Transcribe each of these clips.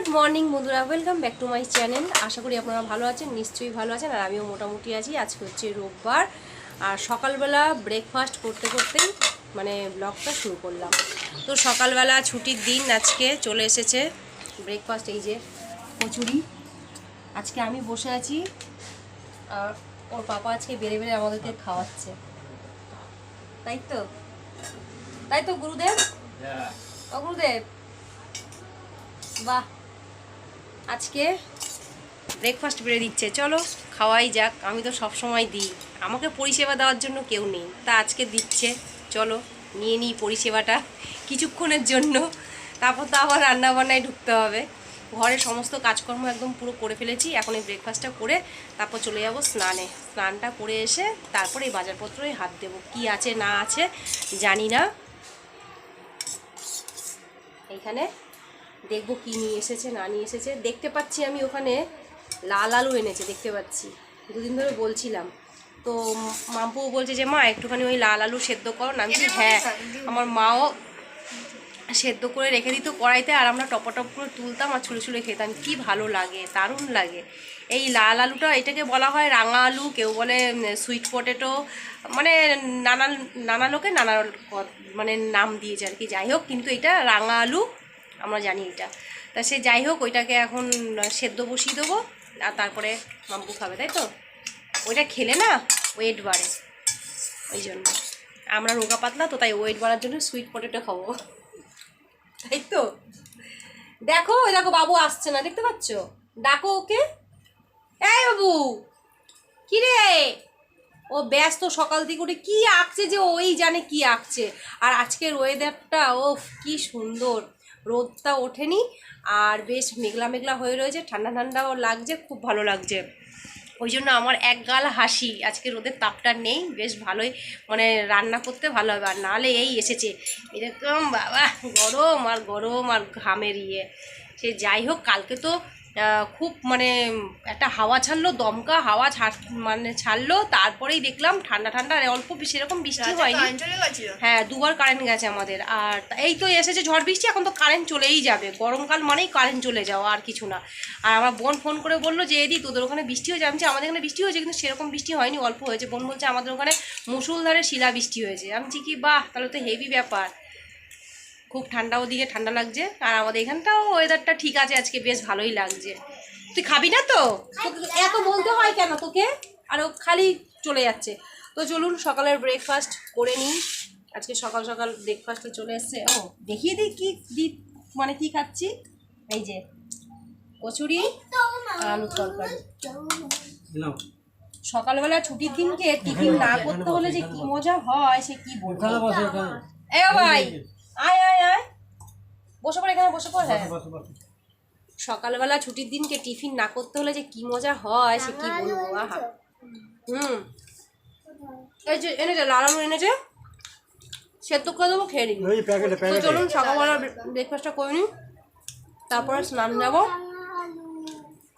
Good morning বন্ধুরা welcome back to my channel. আশা করি আপনারা ভালো আছেন নিশ্চয়ই ভালো আছেন আর আমিও মোটামুটি আছি। আজকে হচ্ছে রোববার আর সকালবেলা ব্রেকফাস্ট করতে করতেই মানে ব্লগটা শুরু করলাম। তো সকালবেলা ছুটির দিন আজকে চলে এসেছে ব্রেকফাস্ট এই যে কচুরি। আজকে আমি বসে আছি আর ওর পাপা আজকে বেড়ে বেড়ে আমাদেরকে খাওয়াচ্ছে। তাই তো? তাই তো গুরুদেব? ও গুরুদেব। বাহ আজকে ব্রেকফাস্ট বেড়ে দিচ্ছে। চলো, খাওয়াই যাক। আমি তো সব সময় দিই। আমাকে পরিষেবা দেওয়ার জন্য কেউ নেই। তা আজকে দিচ্ছে। চলো, নিয়ে নিই পরিষেবাটা কিছুক্ষণের জন্য। তারপর তো আবার রান্নাবান্নায় ঢুকতে হবে। ঘরের সমস্ত কাজকর্ম একদম পুরো করে ফেলেছি। এখন এই ব্রেকফাস্টটা করে তারপর চলে যাব স্নানে। স্নানটা করে এসে তারপরে এই বাজারপত্রই হাত দেবো। কি আছে না আছে জানি না। এইখানে দেখব কি নিয়ে এসেছে, না নিয়ে এসেছে। দেখতে পাচ্ছি আমি ওখানে লাল আলু এনেছে, দেখতে পাচ্ছি। দুদিন ধরে বলছিলাম। তো মাম্পু বলছে যে, মা, একটুখানি ওই লাল আলু সেদ্ধ করো। না আমি হ্যাঁ আমার মাও সেদ্ধ করে রেখে দিত কড়াইতে, আর আমরা টপ টপ করে তুলতাম আর ছুঁড়ে ছুলে খেতাম। কি ভালো লাগে, দারুণ লাগে। এই লাল আলুটা, এটাকে বলা হয় রাঙা আলু, কেউ বলে সুইট পটেটো মানে নানা নানা লোকে নানা মানে নাম দিয়েছে আর কি। যাই হোক, কিন্তু এটা রাঙা আলু আমরা জানি এটা। তা সে যাই হোক, ওইটাকে এখন সেদ্ধ বসিয়ে দেবো, আর তারপরে মাম্পু খাবে, তাই তো? ওইটা খেলে না ওয়েট বাড়ে। ওই জন্য। আমরা রোগা পাতলা, তো তাই ওয়েট বাড়ার জন্য সুইট পটেটো খাব। তাই তো? দেখো, ওই দেখো, বাবু আসছে না, দেখতে পাচ্ছ? ডাকো ওকে। এই বাবু, কি রে? ও ব্যস্ত, সকাল থেকে উঠে কি আঁকছে যে ওই জানে কি আঁকছে। আর আজকের ওয়েদারটা ও কি সুন্দর। রোদটা ওঠেনি আর বেশ মেঘলা মেঘলা হয়ে রয়েছে, ঠান্ডা ঠান্ডাও লাগছে, খুব ভালো লাগছে। ওই জন্য আমার এক গাল হাসি, আজকে রোদের তাপটা নেই, বেশ ভালোই মানে রান্না করতে ভালো হবে, আর নাহলে এই এসেছে। এরকম বাবা, গরম আর গরম আর ঘামের ইয়ে। সে যাই হোক, কালকে তো খুব মানে একটা হাওয়া ছাড়লো দমকা হাওয়া ছাড় মানে ছাড়লো তারপরেই দেখলাম ঠান্ডা ঠান্ডা আর অল্প সেরকম বৃষ্টি হয়নি। হ্যাঁ দুবার কারেন্ট গেছে আমাদের। আর এই তো এসেছে ঝড় বৃষ্টি এখন তো কারেন্ট চলেই যাবে। গরমকাল মানেই কারেন্ট চলে যাওয়া আর কিছু না। আর আমার বোন ফোন করে বলল যে এদি তোদের ওখানে বৃষ্টি হয়েছে? আমি আমাদের এখানে বৃষ্টি হয়েছে কিন্তু সেরকম বৃষ্টি হয়নি অল্প হয়েছে। বোন বলছে আমাদের ওখানে মুসুলধারে শিলা বৃষ্টি হয়েছে। আমি কি বাহ তাহলে তো হেভি ব্যাপার। খুব ঠান্ডা ওদিকে ঠান্ডা লাগছে। আর আমাদের এখানটাও ওয়েদারটা ঠিক আছে আজকে বেশ ভালোই লাগছে। তুই খাবি না তো? এত বলতে হয় কেন তোকে? আর ও খালি চলে যাচ্ছে। তো চলুন সকালের ব্রেকফাস্ট করে নিই। আজকে সকাল সকাল ব্রেকফাস্টে চলে এসছে। ও দেখিয়ে দিই কি দি মানে কি খাচ্ছি। এই যে কচুরি আলু তরকারি। সকালবেলা ছুটির দিনকে টিফিন না করতে হলে যে কি মজা হয় সে কি বলব? এ ভাই আয় আয় আয়। বসে পড় এখানে বসে পড়। হ্যাঁ সকালবেলা ছুটির দিনকে টিফিন না করতে হলে যে কি মজা হয় সে কি বলব আহা। হুম। এই যে এনেছে লাল আলু এনেছে সেদ্ধ করে দেবো খেয়ে নিবি। ওই প্যাকেটে তো চলুন সকালবেলা ব্রেকফাস্টটা করে নিই। তারপরে স্নান যাব।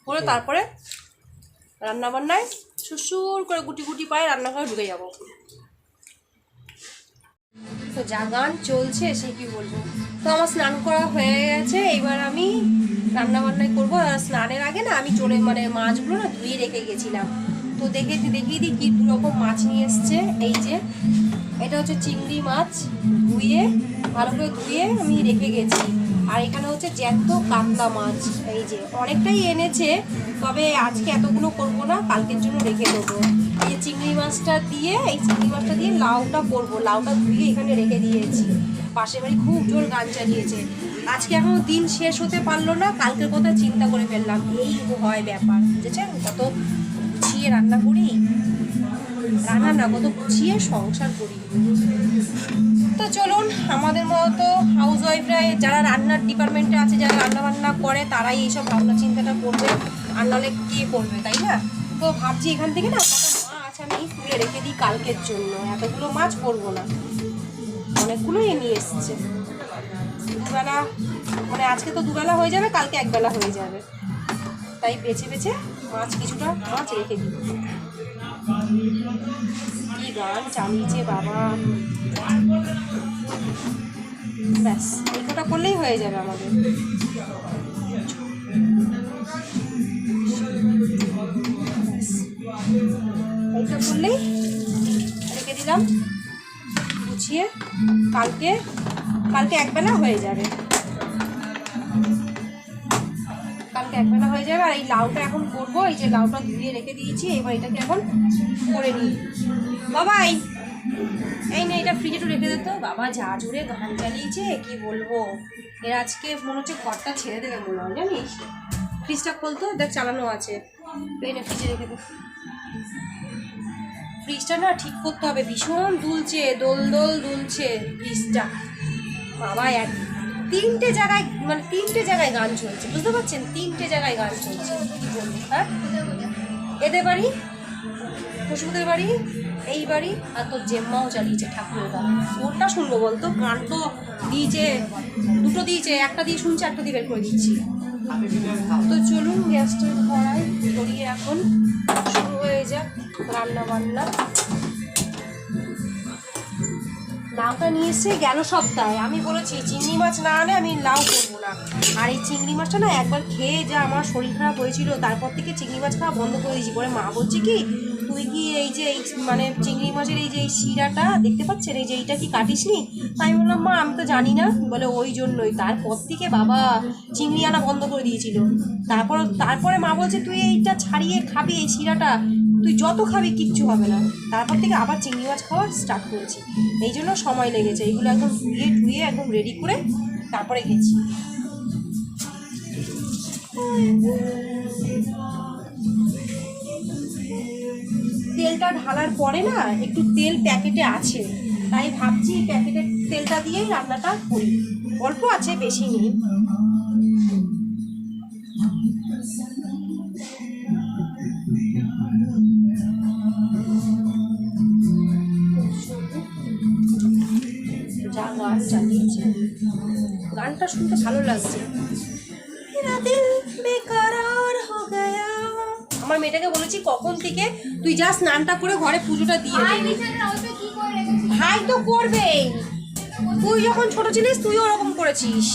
করে তারপরে রান্নাবান্নায় সুসুর করে গুটি গুটি পায়ে রান্নাঘরে ঢুকে যাব। তো যা গান চলছে, সে কি বলব? তো আমার স্নান করা হয়ে গেছে এবার আমি রান্না বান্নাই করব। আর স্নানের আগে না আমি চলে মানে মাছগুলো না ধুয়ে রেখে গেছিলাম। তো দেখে দেখিয়ে দিই কি রকম মাছ নিয়ে এসছে। এই যে, এটা হচ্ছে চিংড়ি মাছ, ধুয়ে, ভালো করে ধুয়ে আমি রেখে গেছি। আর এখানে হচ্ছে জ্যান্ত কাতলা মাছ, এই যে। অনেকটাই এনেছে, তবে আজকে এতগুলো করব না, কালকের জন্য রেখে দেবো। এই চিংড়ি মাছটা দিয়ে, এই চিংড়ি মাছটা দিয়ে লাউটা করব। লাউটা ধুয়ে এখানে রেখে দিয়েছি। পাশের বাড়ি খুব জোর গান চালিয়েছে। আজকে এখনও দিন শেষ হতে পারল না, কালকের কথা চিন্তা করে ফেললাম, এই হয় ব্যাপার। বুঝেছেন? কত গুছিয়ে রান্না করি। রান্না না কত গুছিয়ে সংসার করি। তো চলুন, আমাদের মতো হাউস ওয়াইফরা যারা রান্নার ডিপার্টমেন্টে আছে, যারা রান্না বান্না করে, তারাই এইসব ভাবনা চিন্তাটা করবে আর নাহলে কে করবে, তাই না? তো ভাবছি এখান থেকে না, কত মাছ আমি তুলে রেখে দিই কালকের জন্য। এতগুলো মাছ করব না। অনেকগুলোই নিয়ে এসছে। দুবেলা মানে আজকে তো দুবেলা হয়ে যাবে, কালকে একবেলা হয়ে যাবে। তাই বেছে বেছে মাছ কিছুটা, মাছ রেখে দিই। কি গান? যে বাবা। ব্যাস অল্পটা করলেই হয়ে যাবে আমাদের। এটা করলেই রেখে দিলাম। গুছিয়ে, কালকে কালকে একবেলা হয়ে যাবে। কালকে একবেলা যাবে আর এই লাউটা এখন করব। এই যে লাউটা ধুয়ে রেখে দিয়েছি, এবার এটাকে এখন করে নিই। বাবাই এই নে, এটা ফ্রিজে একটু রেখে দিত বাবা, যা জুড়ে গান চালিয়েছে, কি বলব? এর আজকে মনে হচ্ছে ঘরটা ছেড়ে দেবে মনে হয়, জানিস? ফ্রিজটা খুলতো দেখ চালানো আছে। নে ফ্রিজে রেখে দে। ফ্রিজটা না ঠিক করতে হবে, ভীষণ দুলছে, দোল দোল দুলছে ফ্রিজটা বাবা, এক তিনটে জায়গায় মানে তিনটে জায়গায় গান চলছে, বুঝতে পারছেন? তিনটে জায়গায় গান চলছে। হ্যাঁ? এদের বাড়ি পশুদের বাড়ি, এই বাড়ি, আর তোর জেম্মাও চালিয়েছে ঠাকুরের গান কোনটা শুনব বলতো, গান তো দিয়েছে, দুটো দিয়েছে, একটা দিয়ে শুনছে, একটা দিয়ে বের করে দিচ্ছি। তো চলুন, গ্যাসটা ধরাই, ধরিয়ে এখন শুরু হয়ে যাক রান্না বান্না লাউটা নিয়ে এসে গেল সপ্তাহে। আমি বলেছি, চিংড়ি মাছ না আনে আমি লাউ করব না। আর এই চিংড়ি মাছটা না একবার খেয়ে যা, আমার শরীর খারাপ হয়েছিল। তারপর থেকে চিংড়ি মাছ খাওয়া বন্ধ করে দিয়েছি। পরে মা বলছে কি, তুই কি এই যে এই মানে চিংড়ি মাছের এই যে এই শিরাটা দেখতে পাচ্ছেন? এই যে এইটা কি কাটিসনি? তাই আমি বললাম, মা, আমি তো জানি না। বলে, ওই জন্যই। তারপর থেকে বাবা চিংড়ি আনা বন্ধ করে দিয়েছিল। তারপর, তারপরে মা বলছে, তুই এইটা ছাড়িয়ে খাবি এই শিরাটা। তুই যত খাবি, কিচ্ছু হবে না। তারপর থেকে আবার চিংড়ি মাছ খাওয়া স্টার্ট করেছি। এই জন্য সময় লেগেছে। এইগুলো একদম ধুয়ে ধুয়ে একদম রেডি করে তারপরে গেছি। তেলটা ঢালার পরে না, একটু তেল প্যাকেটে আছে। তাই ভাবছি প্যাকেটের তেলটা দিয়েই রান্নাটা করি। অল্প আছে, বেশি নেই। গানটা শুনতে ভালো লাগছে। আমার মেয়েটাকে বলেছি কখন থেকে তুই যা স্নানটা করে ঘরে পুজোটা দিয়ে? ভাই তো করবেই। তুই যখন ছোট ছিলিস তুই ওরকম করেছিস।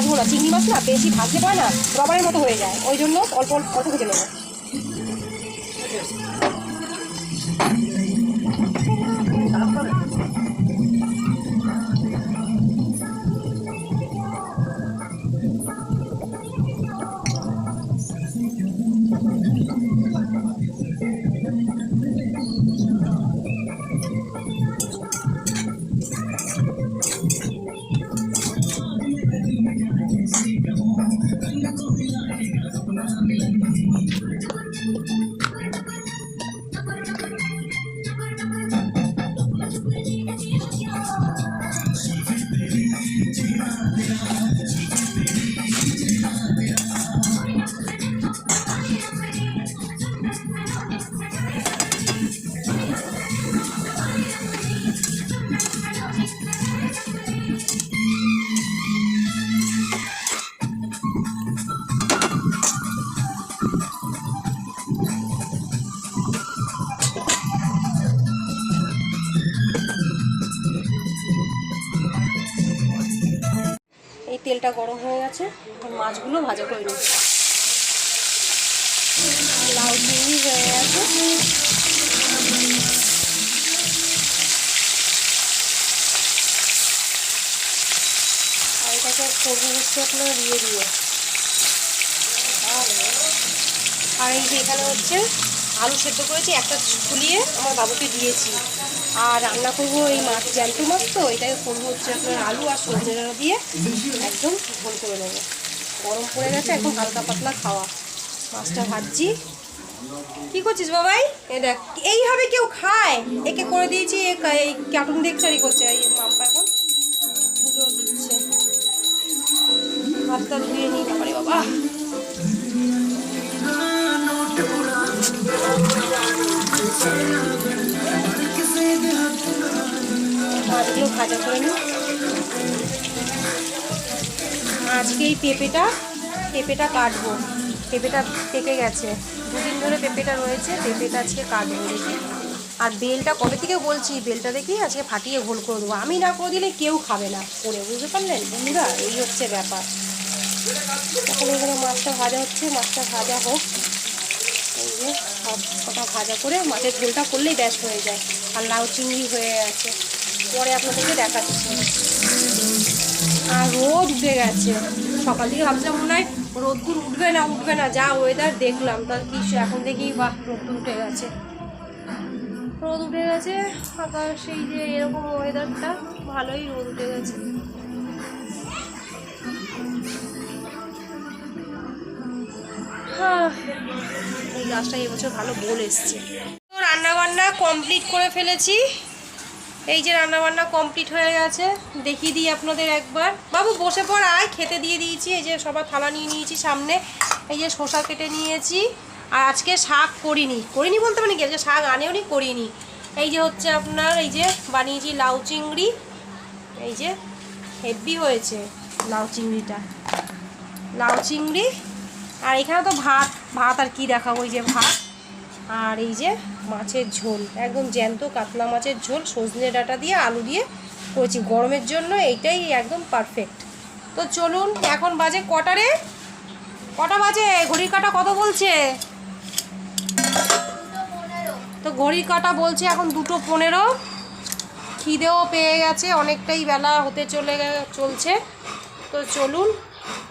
ভাজবো না চিংড়ি মাছ না বেশি ভাজলে পারে না রবারের মতো হয়ে যায়। ওই জন্য অল্প অল্প অল্প ভেজে নেব। মাছগুলো ভাজা করে নিই লাউ চিংড়ি হয়ে গেছে। আর এটাকে করব হচ্ছে আপনার দিয়ে দিয়ে। আর এই যে এখানে হচ্ছে আলু সেদ্ধ করেছি, একটা ফুলিয়ে আমার বাবুকে দিয়েছি। আর রান্না করব এই মাছ, জ্যান্ত মাছ তো, এটাকে করব হচ্ছে আপনার আলু আর সজনে দিয়ে একদম ঝোল করে নেব। গরম পড়ে গেছে, এখন হালকা পাতলা খাওয়া। মাছটা ভাজছি। কি করছিস বাবাই? এ দেখ, এইভাবে কেউ খায়? একে করে দিয়েছি, এ এই কার্টুন দেখছে করছে, এই মাম্পা এখন পুজো দিচ্ছে। হাতটা ধুয়ে নিই, বাবারে বাবা। মাছগুলো ভাজা করে নিই। আজকে এই পেঁপেটা পেঁপেটা কাটবো। পেঁপেটা পেকে গেছে। দুদিন ধরে পেঁপেটা রয়েছে, পেঁপেটা আজকে কাটবো দেখি। আর বেলটা কবে থেকে বলছি? বেলটা দেখি আজকে ফাটিয়ে ঘোল করে দেবো। আমি না করে দিলে কেউ খাবে না। করে, বুঝতে পারলেন? বন্ধুরা, এই হচ্ছে ব্যাপার। এখন এখানে মাছটা ভাজা হচ্ছে। মাছটা ভাজা হোক। এই যে, সব কটা ভাজা করে মাছের ঝোলটা করলেই ব্যাস হয়ে যায়। আর লাউ চিংড়ি হয়ে আছে। পরে আপনাদেরকে দেখাচ্ছি। আর রোদ উঠে গেছে। সকাল থেকে ভাবছিলাম মনে হয় রোদ্দুর উঠবে না উঠবে না। যা ওয়েদার দেখলাম তার কি এখন দেখি বা রোদ্দুর উঠে গেছে। রোদ উঠে গেছে আকাশ সেই যে এরকম ওয়েদারটা ভালোই রোদ উঠে গেছে। হ্যাঁ এই গাছটা এবছর ভালো বল এসছে। তো রান্নাবান্না কমপ্লিট করে ফেলেছি। এই যে রান্নাবান্না কমপ্লিট হয়ে গেছে, দেখিয়ে দিই আপনাদের একবার। বাবু, বসে পড়, আয়, খেতে দিয়ে দিয়েছি। এই যে সবার থালা নিয়ে নিয়েছি সামনে। এই যে শসা কেটে নিয়েছি। আর আজকে শাক করিনি। করিনি বলতে পারি কি? আজকে শাক আনেও নি, করিনি। এই যে হচ্ছে আপনার, এই যে বানিয়েছি লাউ চিংড়ি। এই যে হেভি হয়েছে লাউ চিংড়িটা। লাউ চিংড়ি। আর এখানে তো ভাত ভাত আর কি দেখাবো? ওই যে ভাত। আর এই যে মাছের ঝোল, একদম জ্যান্ত কাতলা মাছের ঝোল, সজনে ডাঁটা দিয়ে আলু দিয়ে করেছি। গরমের জন্য এইটাই একদম পারফেক্ট তো চলুন, এখন বাজে কটারে? কটা বাজে? ঘড়ির কাটা কত বলছে? তো ঘড়ির কাটা বলছে এখন দুটো পনেরো। খিদেও পেয়ে গেছে, অনেকটাই বেলা হতে চলে, চলছে। তো চলুন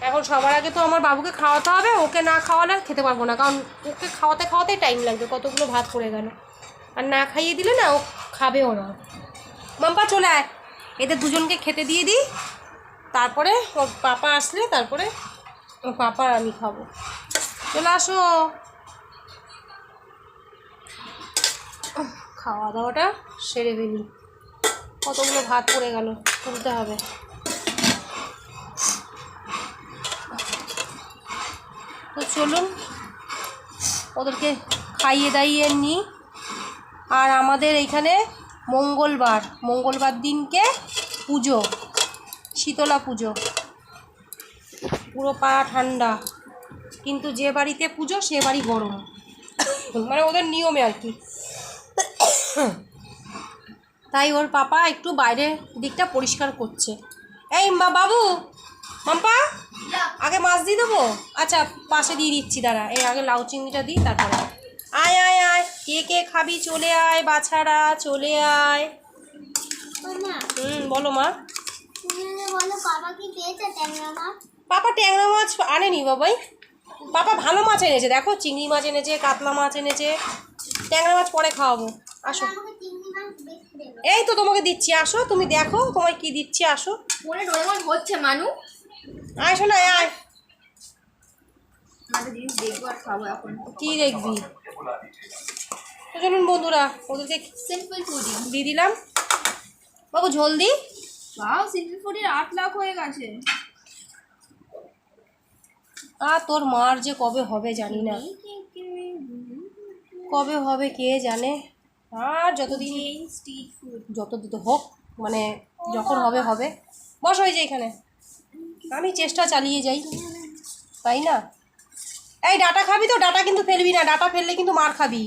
এখন সবার আগে তো আমার বাবুকে খাওয়াতে হবে, ওকে না খাওয়ালে খেতে পারব না। কারণ ওকে খাওয়াতে খাওয়াতেই টাইম লাগবে, কতগুলো ভাত পড়ে গেল। আর না খাইয়ে দিলে না ও খাবেও না। মাম্পা চলে আয়। এদের দুজনকে খেতে দিয়ে দিই। তারপরে ওর পাপা আসলে তারপরে ওর পাপা আর আমি খাব। চলে আসো। খাওয়া দাওয়াটা সেরে ফেলি। কতগুলো ভাত পড়ে গেল, তুলতে হবে। তো চলুন, ওদেরকে খাইয়ে দাইয়ে নিই আর আমাদের এইখানে মঙ্গলবার মঙ্গলবার দিনকে পুজো, শীতলা পুজো। পুরো পা ঠান্ডা, কিন্তু যে বাড়িতে পুজো, সে বাড়ি গরম। মানে ওদের নিয়মে আর কি। তাই ওর পাপা একটু বাইরের দিকটা পরিষ্কার করছে। এই মা বাবু মাম্পা? আগে মাছ দিয়ে দেবো? আচ্ছা পাশে দিয়ে দিচ্ছি দাঁড়া। এই আগে লাউ চিংড়িটা দিই তারপরে। আয় আয় আয়। কে কে খাবি? চলে আয় বাছারা চলে আয়। মা হুম বলো মা। তুমি যে বলো বাবা কি পেয়েছে ট্যাংরা মাছ? পাপা ট্যাংরা মাছ আনেনি বাবাই। পাপা ভালো মাছ এনেছে দেখো চিংড়ি মাছ এনেছে কাতলা মাছ এনেছে। ট্যাংরা মাছ পরে খাওয়াবো। আসো। এই তো তোমাকে দিচ্ছি আসো। তুমি দেখো তোমায় কি দিচ্ছি আসো। হচ্ছে মানু। আয় শোনা আয়। আমাদের আর এখন। কি দেখবি? তো চলুন বন্ধুরা ওদেরকে সিম্পল ফুডি দিয়ে দিলাম। বাবু ঝোল দি। বাও সিম্পল ফুডির আট লাখ হয়ে গেছে। আর তোর মার যে কবে হবে জানি না। কবে হবে কে জানে? আর যতদিন যতদিন হোক মানে যখন হবে হবে। বস হয়ে যায় এখানে। আমি চেষ্টা চালিয়ে যাই তাই না? এই ডাটা খাবি তো ডাটা কিন্তু ফেলবি না ডাটা ফেললে কিন্তু মার খাবি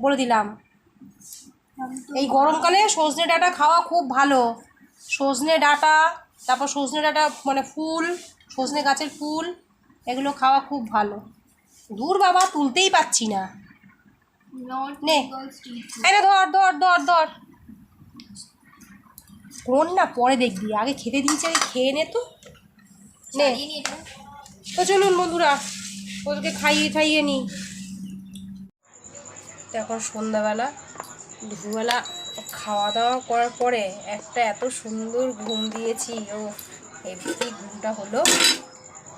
বলে দিলাম। এই গরমকালে সজনে ডাটা খাওয়া খুব ভালো। সজনে ডাটা তারপর সজনে ডাটা মানে ফুল সজনে গাছের ফুল এগুলো খাওয়া খুব ভালো। দূর বাবা তুলতেই পাচ্ছি না। নে। ধর ধর ধর ধর। কোন না পরে দেখবি আগে খেতে দিয়েছি আগে খেয়ে নে তো। নে। তো চলুন বন্ধুরা ওদেরকে খাইয়ে খাইয়ে নিই। তো এখন সন্ধ্যাবেলা দুপুরবেলা খাওয়া দাওয়া করার পরে একটা এত সুন্দর ঘুম দিয়েছি ও এমনি ঘুমটা হলো।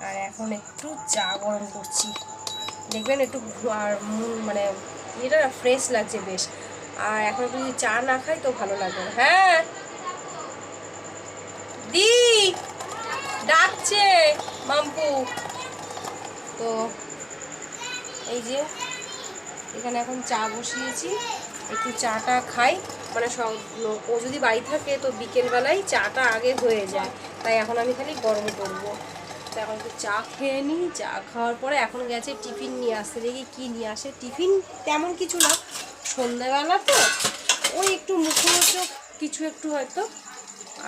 আর এখন একটু চা গরম করছি। দেখবেন একটু আর মন মানে এটা ফ্রেশ লাগছে বেশ। আর এখন যদি চা না খাই তো ভালো লাগবে হ্যাঁ? দি। ডাকছে মাম্পু। তো এই যে, এখানে এখন চা বসিয়েছি। একটু চাটা খাই। মানে ও যদি বাড়ি থাকে তো বিকেলবেলায় চাটা আগে হয়ে যায়। তাই এখন আমি খালি গরম করব। তো এখন একটু চা খেয়ে নিই চা খাওয়ার পরে এখন গেছে টিফিন নিয়ে আসতে। দেখি কী নিয়ে আসে। টিফিন তেমন কিছু না। সন্ধ্যাবেলা তো ওই একটু মুখরোচক কিছু একটু হয়তো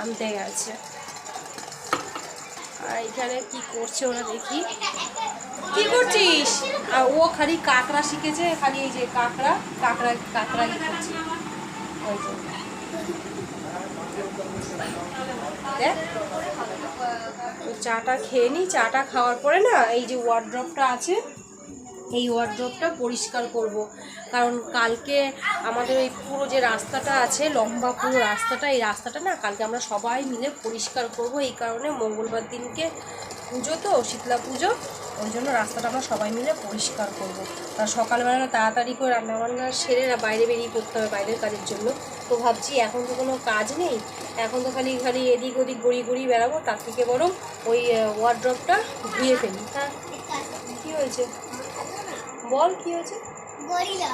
আনতে গেছে। আর এখানে কি করছে ওরা দেখি। কি করছিস? আর ও খালি কাঁকড়া শিখেছে, খালি এই যে কাঁকড়া কাঁকড়া কাঁকড়া। দেখ চাটা খেয়ে নি, চাটা খাওয়ার পরে না এই যে ওয়ার্ড্রপটা আছে এই ওয়ার্ড্রপটা পরিষ্কার করব। কারণ কালকে আমাদের ওই পুরো যে রাস্তাটা আছে, লম্বা পুরো রাস্তাটা, এই রাস্তাটা না কালকে আমরা সবাই মিলে পরিষ্কার করব। এই কারণে মঙ্গলবার দিনকে পুজো তো, শীতলা পুজো, ওই জন্য রাস্তাটা আমরা সবাই মিলে পরিষ্কার করব। আর সকালবেলা তাড়াতাড়ি করে রান্নাবান্না সেরে বাইরে বেরিয়ে পড়তে হবে বাইরের কাজের জন্য। তো ভাবছি এখন তো কোনো কাজ নেই, এখন তো খালি খালি এদিক ওদিক গড়িয়ে গড়িয়ে বেড়াবো, তার থেকে বরং ওই ওয়ার্ড্রপটা ধুয়ে ফেলি। হ্যাঁ কী হয়েছে? বল কী হয়েছে? গরিলা।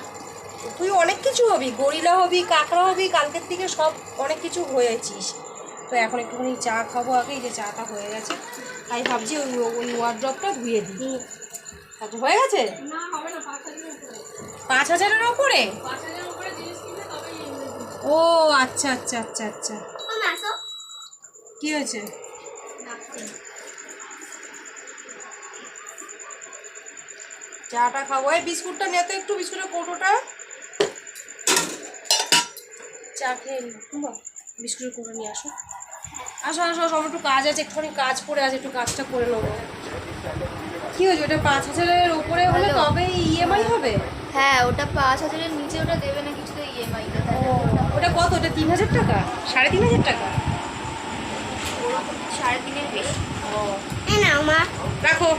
তুই অনেক কিছু হবি গরিলা হবি কাঁকড়া হবি কালকের থেকে সব অনেক কিছু হয়েছিস। তো এখন একটুখানি চা খাব আগে যে চাটা হয়ে গেছে। তাই ভাবছি ওই ওই ওয়ার্ড্রপটা ধুয়ে দিই। আচ্ছা হয়ে গেছে? পাঁচ হাজারের ওপরে ও আচ্ছা আচ্ছা আচ্ছা আচ্ছা। কি হয়েছে? চাটা খাব। এই বিস্কুটটা নিতে একটু বিস্কুটের কৌটোটা। চা খেয়ে নি। বিস্কুটের কৌটো নিয়ে আসো। আসো আসো সব একটু কাজ আছে একটুখানি কাজ করে আছে একটু কাজটা করে নেব। কি হয়েছে ওটা পাঁচ হাজারের উপরে হলে তবে ইএমআই হবে? হ্যাঁ ওটা পাঁচ হাজারের নিচে ওটা দেবে না কিছুতে ইএমআই ও ওটা কত? ওটা তিন হাজার টাকা? সাড়ে তিন হাজার টাকা? সাড়ে তিনের বেশি। ও। নাও মা। রাখো।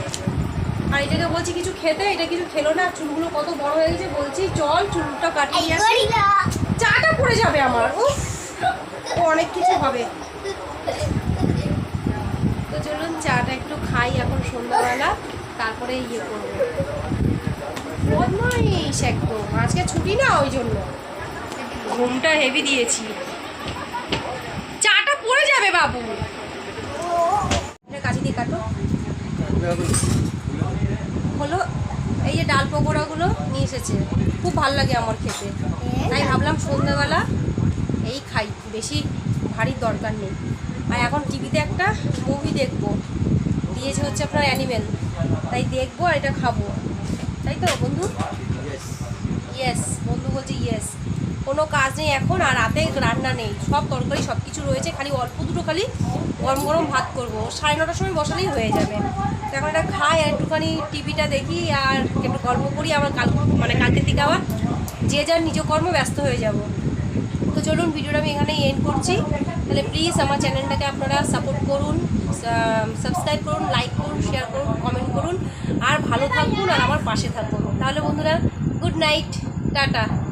আর এটাকে বলছি কিছু খেতে এটা কিছু খেলো না চুলগুলো কত বড় হয়ে গেছে বলছি চল চুলটা কাটিয়ে আসি। চাটা পড়ে যাবে আমার ও অনেক কিছু হবে তো চলুন চাটা একটু খাই এখন সন্ধ্যাবেলা তারপরে ইয়ে করব। বদমাইশ একদম। আজকে ছুটি না ওই জন্য। ঘুমটা হেভি দিয়েছি। চাটা পড়ে যাবে বাবু। কাছি দিয়ে কাটো। হলো এই যে ডাল পকোড়াগুলো নিয়ে এসেছে। খুব ভালো লাগে আমার খেতে। তাই ভাবলাম সন্ধ্যাবেলা এই খাই বেশি ভারী দরকার নেই। আর এখন টিভিতে একটা মুভি দেখব। দিয়েছে হচ্ছে আপনার অ্যানিমেল তাই দেখব আর এটা খাব। তাই তো বন্ধু? ইয়েস বন্ধু বলছে ইয়েস কোনো কাজ নেই এখন আর রাতে রান্না নেই। সব তরকারি সব কিছু রয়েছে। খালি অল্প দুটো খালি গরম গরম ভাত করব। সাড়ে নটার সময় বসালেই হয়ে যাবে। তো এখন এটা খাই আর একটুখানি টিভিটা দেখি আর একটু গল্প করি আবার কাল মানে কালকের দিকে আবার যে যার নিজ কর্ম ব্যস্ত হয়ে যাব। তো চলুন ভিডিওটা আমি এখানেই এন্ড করছি। তাহলে প্লিজ আমার চ্যানেলটাকে আপনারা সাপোর্ট করুন সাবস্ক্রাইব করুন লাইক করুন শেয়ার করুন কমেন্ট করুন। আর ভালো থাকুন আর আমার পাশে থাকুন। তাহলে বন্ধুরা গুড নাইট टाटा।